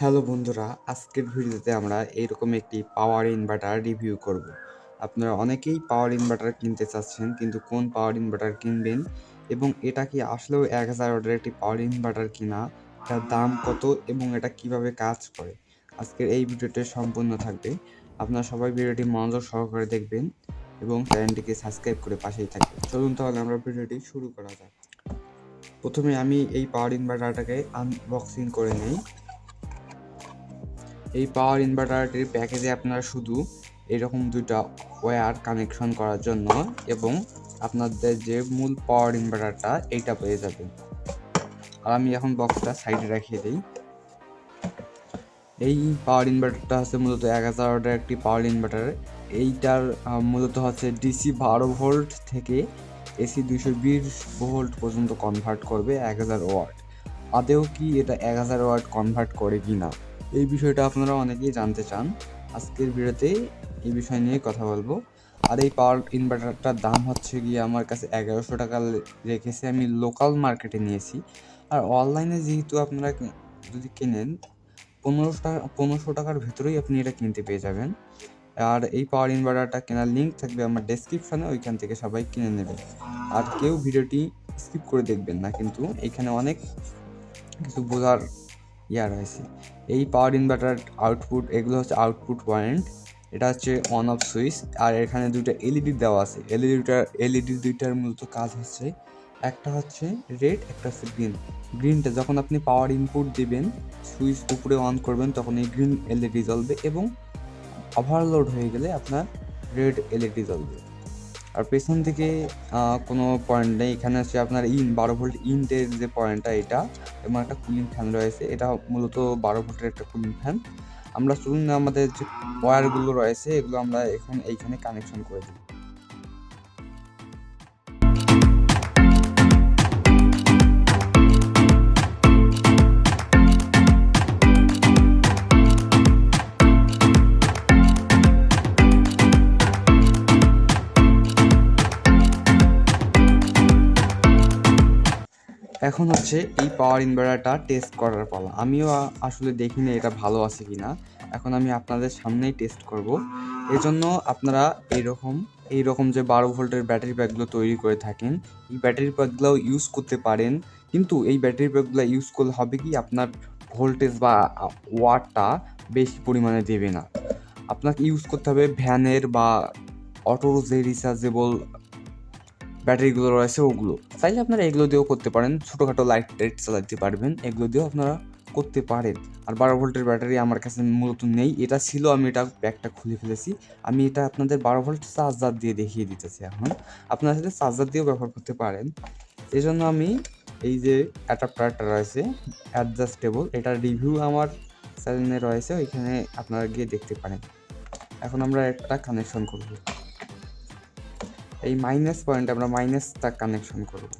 Hello বন্ধুরা, আজকের ভিডিওতে আমরা এইরকম একটি পাওয়ার ইনভার্টার রিভিউ করব। আপনারা অনেকেই পাওয়ার ইনভার্টার কিনতে চাচ্ছেন, কিন্তু কোন পাওয়ার ইনভার্টার কিনবেন এবং এটা কি আসলেও এক হাজার অর্ডার একটি পাওয়ার ইনভার্টার কিনা এটার দাম কত এবং এটা কীভাবে কাজ করে, আজকের এই ভিডিওটি সম্পূর্ণ থাকবে। আপনারা সবাই ভিডিওটি মনোযোগ সহকারে দেখবেন এবং চ্যানেলটিকে সাবস্ক্রাইব করে পাশেই থাকবেন। চলুন তাহলে আমরা ভিডিওটি শুরু করা যাক। প্রথমে আমি এই পাওয়ার ইনভার্টারটাকে আনবক্সিং করে নেই। এই পাওয়ার ইনভার্টারটির প্যাকেজে আপনারা শুধু এরকম দুইটা ওয়্যার কানেকশন করার জন্য এবং আপনাদের যে মূল পাওয়ার ইনভার্টারটা এইটা পেয়ে যাবেন। আর আমি এখন বক্সটা সাইডে রাখিয়ে দিই। এই পাওয়ার ইনভার্টারটা হচ্ছে মূলত এক হাজার একটি পাওয়ার ইনভার্টার এইটার মূলত হচ্ছে ডিসি বারো ভোল্ট থেকে এসি দুশো বিশ ভোল্ট পর্যন্ত কনভার্ট করবে এক হাজার ওয়াট। আদেও কি এটা এক হাজার ওয়াট কনভার্ট করে কি না এই বিষয়টা আপনারা অনেকেই জানতে চান। আজকের ভিডিওতে এই বিষয় নিয়ে কথা বলব। আর এই পাওয়ার ইনভার্টারটার দাম হচ্ছে গিয়ে আমার কাছে এগারোশো টাকা রেখেছে। আমি লোকাল মার্কেটে নিয়েছি। আর অনলাইনে যেহেতু আপনারা যদি কেনেন, পনেরোশো টাকা, পনেরোশো টাকার ভেতরেই আপনি এটা কিনতে পেয়ে যাবেন। আর এই পাওয়ার ইনভার্টারটা কেনার লিঙ্ক থাকবে আমার ডেসক্রিপশনে ওইখান থেকে সবাই কিনে নেবে। আর কেউ ভিডিওটি স্কিপ করে দেখবেন না কিন্তু। এখানে অনেক কিছু বোঝার ইয়া রয়েছে এই পাওয়ার ইনভার্টার আউটপুট এগুলো হচ্ছে আউটপুট পয়েন্ট এটা হচ্ছে অন অফ সুইচ আর এখানে দুটো এলইডি দেওয়া আছে। এলইডিটার এলইডি দুইটার মূলত কাজ হচ্ছে, একটা হচ্ছে রেড একটা হচ্ছে গ্রিন গ্রিনটা যখন আপনি পাওয়ার ইনপুট দিবেন সুইচ উপরে অন করবেন, তখন এই গ্রিন এলইডি জ্বলবে এবং ওভারলোড হয়ে গেলে আপনার রেড এলইডি জ্বলবে। আর পেছন থেকে কোনো পয়েন্ট নেই। এখানে হচ্ছে আপনার ইন, বারো ভোল্ট ইনটের যে পয়েন্টটা এটা, এবং একটা কুলিং ফ্যান রয়েছে। এটা মূলত বারো ভোল্টের একটা কুলিং ফ্যান আমরা চলুন আমাদের যে ওয়্যারগুলো রয়েছে, এগুলো আমরা এখন এইখানে কানেকশন করে দিই। এখন হচ্ছে এই পাওয়ার ইনভার্টারটা টেস্ট করার পালা। আমিও আসলে দেখিনি এটা ভালো আছে কি না এখন আমি আপনাদের সামনেই টেস্ট করব। এই জন্য আপনারা এইরকম এইরকম যে বারো ভোল্টের ব্যাটারি প্যাকগুলো তৈরি করে থাকেন, এই ব্যাটারি প্যাকগুলোও ইউজ করতে পারেন। কিন্তু এই ব্যাটারি প্যাকগুলো ইউজ করলে হবে কি, আপনার ভোল্টেজ বা ওয়াটটা বেশি পরিমাণে দেবে না। আপনাকে ইউজ করতে হবে ভ্যানের বা অটো যে রিচার্জেবল ব্যাটারিগুলো রয়েছে ওগুলো। চাইলে আপনারা এগুলো দিয়েও করতে পারেন, ছোটোখাটো লাইট টাইট চালাতে পারবেন, এগুলো দিয়েও আপনারা করতে পারেন। আর বারো ভোল্টের ব্যাটারি আমার কাছে মূলত নেই, এটা ছিল, আমি এটা প্যাকটা খুলে ফেলেছি। আমি এটা আপনাদের বারো ভোল্ট চার্জার দিয়ে দেখিয়ে দিতেছি এখন। আপনারা সাথে চার্জার দিয়েও ব্যবহার করতে পারেন। এই জন্য আমি এই যে অ্যাডাপ্টারটা রয়েছে অ্যাডজাস্টেবল এটার রিভিউ আমার চ্যানেলে রয়েছে, ওইখানে আপনারা গিয়ে দেখতে পারেন। এখন আমরা একটা কানেকশন করব। এই মাইনাস পয়েন্ট আমরা মাইনাসটা কানেকশন করব।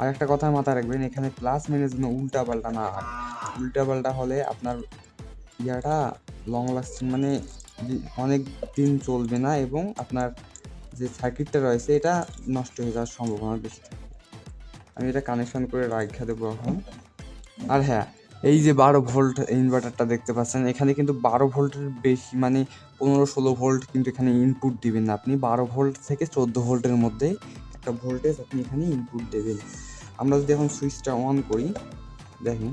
আর একটা কথা মাথায় রাখবেন, এখানে প্লাস মাইনাস যেন উল্টা পাল্টা না। হয় উল্টা পাল্টা হলে আপনার ইয়াটা লং লাস্টিং মানে অনেক দিন চলবে না এবং আপনার যে সার্কিটটা রয়েছে, এটা নষ্ট হয়ে যাওয়ার সম্ভাবনা বেশি। আমি এটা কানেকশন করে রাখা দেবো এখন। আর হ্যাঁ এই যে বারো ভোল্ট ইনভার্টারটা দেখতে পাচ্ছেন, এখানে কিন্তু বারো ভোল্টের বেশি মানে পনেরো ষোলো ভোল্ট কিন্তু এখানে ইনপুট দিবেন না আপনি। বারো ভোল্ট থেকে চোদ্দ ভোল্টের মধ্যে একটা ভোল্টেজ আপনি এখানে ইনপুট দেবেন। আমরা যদি এখন সুইচটা অন করি, দেখেন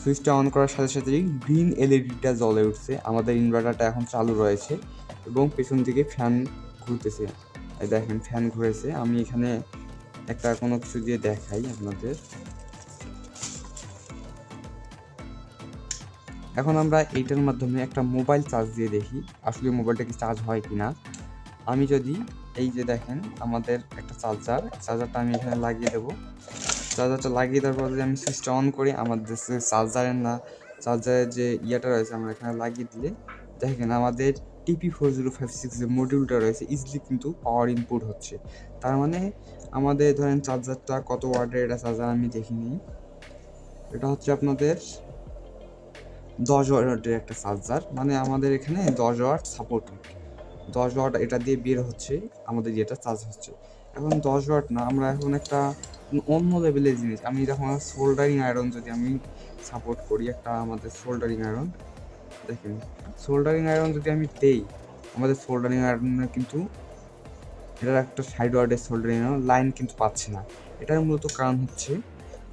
সুইচটা অন করার সাথে সাথেই গ্রিন এলইডিটা জ্বলে উঠছে। আমাদের ইনভার্টারটা এখন চালু রয়েছে এবং পেছন দিকে ফ্যান ঘুরতেছে। দেখেন ফ্যান ঘুরেছে। আমি এখানে একটা কোনো কিছু দিয়ে দেখাই আপনাদের। এখন আমরা এইটার মাধ্যমে একটা মোবাইল চার্জ দিয়ে দেখি, আসলে মোবাইলটা কি চার্জ হয় কি না আমি যদি এই যে দেখেন, আমাদের একটা চার্জার, চার্জারটা আমি এখানে লাগিয়ে দেবো। চার্জারটা লাগিয়ে দেওয়ার পর যদি আমি সুইচটা অন করি, আমাদের চার্জারের না, চার্জারের যে ইয়েটা রয়েছে, আমরা এখানে লাগিয়ে দিলে দেখেন আমাদের TP four zero five six যে মডিউলটা রয়েছে ইজিলি কিন্তু পাওয়ার ইনপুট হচ্ছে। তার মানে আমাদের ধরেন চার্জারটা কত ওয়াটের এটা চার্জার আমি দেখিনি। এটা হচ্ছে আপনাদের দশ ওয়াটের একটা চার্জার মানে আমাদের এখানে দশ ওয়াট সাপোর্ট দশ ওয়াট এটা দিয়ে বের হচ্ছে, আমাদের যেটা চার্জ হচ্ছে। এখন দশ ওয়াট না, আমরা এখন একটা অন্য লেভেলের জিনিস। আমি যখন সোল্ডারিং আয়রন যদি আমি সাপোর্ট করি, একটা আমাদের সোল্ডারিং আয়রন দেখেন সোল্ডারিং আয়রন যদি আমি দেই, আমাদের সোল্ডারিং আয়রনের কিন্তু এটার একটা সাইড ওয়ার্ডের সোল্ডারিং আয়রন লাইন কিন্তু পাচ্ছে না। এটার মূলত কারণ হচ্ছে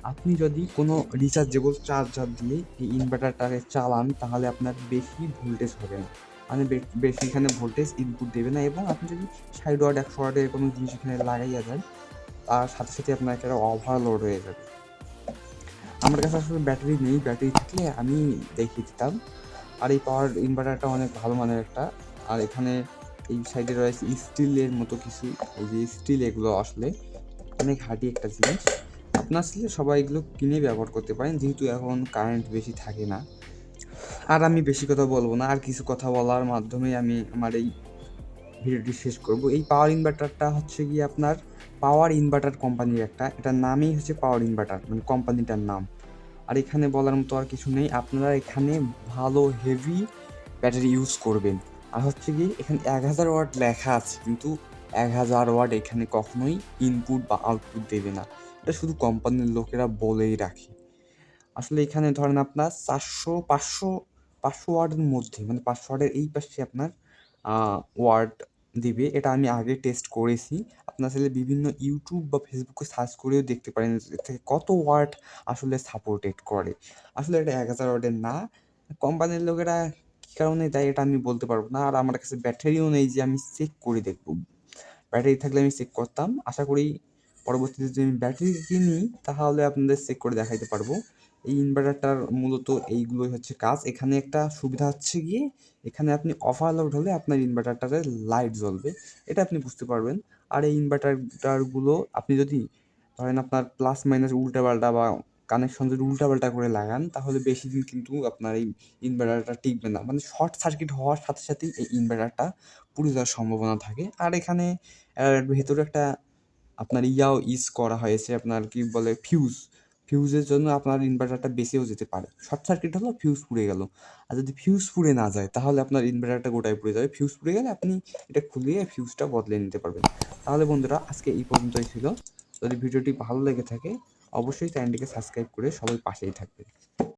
আপনি যদি কোনো রিচার্জেবল চার্জার দিয়ে এই ইনভার্টারটাকে চালান, তাহলে আপনার বেশি ভোল্টেজ হবে। না মানে বেশি এখানে ভোল্টেজ ইনপুট দেবে না এবং আপনি যদি সাইড ওয়ার্ড একশো ওয়ার্ডের কোনো জিনিস এখানে লাগাইয়া যান তার সাথে সাথে আপনার একটা ওভারলোড হয়ে যাবে। আমার কাছে আসলে ব্যাটারি নেই। ব্যাটারি থাকলে আমি দেখিয়ে দিতাম। আর এই পাওয়ার ইনভার্টারটা অনেক ভালো মানের একটা। আর এখানে এই সাইডে রয়েছে স্টিলের মতো কিছু। এই যে স্টিল এগুলো আসলে অনেক হার্ডি একটা জিনিস। আপনার আসলে সবাই এগুলো কিনে ব্যবহার করতে পারেন, যেহেতু এখন কারেন্ট বেশি থাকে না। আর আমি বেশি কথা বলব না, আর কিছু কথা বলার মাধ্যমে আমি আমার এই ভিডিওটি শেষ করব। এই পাওয়ার ইনভার্টারটা হচ্ছে কি আপনার পাওয়ার ইনভার্টার কোম্পানির একটা, এটার নামই হচ্ছে পাওয়ার ইনভার্টার মানে কোম্পানিটার নাম। আর এখানে বলার মতো আর কিছু নেই, আপনারা এখানে ভালো হেভি ব্যাটারি ইউজ করবেন। আর হচ্ছে কি এখানে এক হাজার ওয়াট লেখা আছে, কিন্তু এক হাজার ওয়াট এখানে কখনোই ইনপুট বা আউটপুট দেবে না। এটা শুধু কোম্পানির লোকেরা বলেই রাখে। আসলে এখানে ধরেন আপনার চারশো, পাঁচশো পাঁচশো ওয়ার্ডের মধ্যে মানে পাঁচশো ওয়ার্ডের এই পাশে আপনার ওয়ার্ড দিবে। এটা আমি আগে টেস্ট করেছি। আপনার আসলে বিভিন্ন ইউটিউব বা ফেসবুকে সার্চ করেও দেখতে পারেন থেকে কত ওয়ার্ড আসলে সাপোর্টেড করে। আসলে এটা এক হাজার ওয়ার্ডের না। কোম্পানির লোকেরা কী কারণে দেয় এটা আমি বলতে পারব না। আর আমার কাছে ব্যাটারিও নেই যে আমি চেক করে দেখব। ব্যাটারি থাকলে আমি চেক করতাম। আশা করি পরবর্তীতে যদি আমি ব্যাটারি কিনি তাহলে আপনাদের চেক করে দেখাইতে পারব। এই ইনভার্টারটার মূলত এইগুলোই হচ্ছে কাজ। এখানে একটা সুবিধা হচ্ছে গিয়ে, এখানে আপনি ওভারলোড হলে আপনার ইনভার্টারটাতে লাইট জ্বলবে। এটা আপনি বুঝতে পারবেন। আর এই ইনভার্টারগুলো আপনি যদি ধরেন আপনার প্লাস মাইনাস উল্টাপাল্টা বা কানেকশন যদি উল্টাপাল্টা করে লাগান, তাহলে বেশি দিন কিন্তু আপনার এই ইনভার্টারটা টিকবে না। মানে শর্ট সার্কিট হওয়ার সাথে সাথেই এই ইনভার্টারটা পুড়ে যাওয়ার সম্ভাবনা থাকে। আর এখানে ভেতরে একটা আপনার ইয়াও ইউজ করা হয়েছে, আপনার কি বলে ফিউজ ফিউজের জন্য আপনার ইনভার্টারটা বেঁচেও যেতে পারে। শর্ট সার্কিট হলো ফিউজ পুড়ে গেল। আর যদি ফিউজ পুড়ে না যায়, তাহলে আপনার ইনভার্টারটা গোটায় পুড়ে যাবে। ফিউজ পুড়ে গেলে আপনি এটা খুলিয়ে ফিউজটা বদলে নিতে পারবেন। তাহলে বন্ধুরা, আজকে এই পর্যন্তই ছিল। যদি ভিডিওটি ভালো লেগে থাকে, অবশ্যই চ্যানেলটিকে সাবস্ক্রাইব করে সবাই পাশেই থাকবে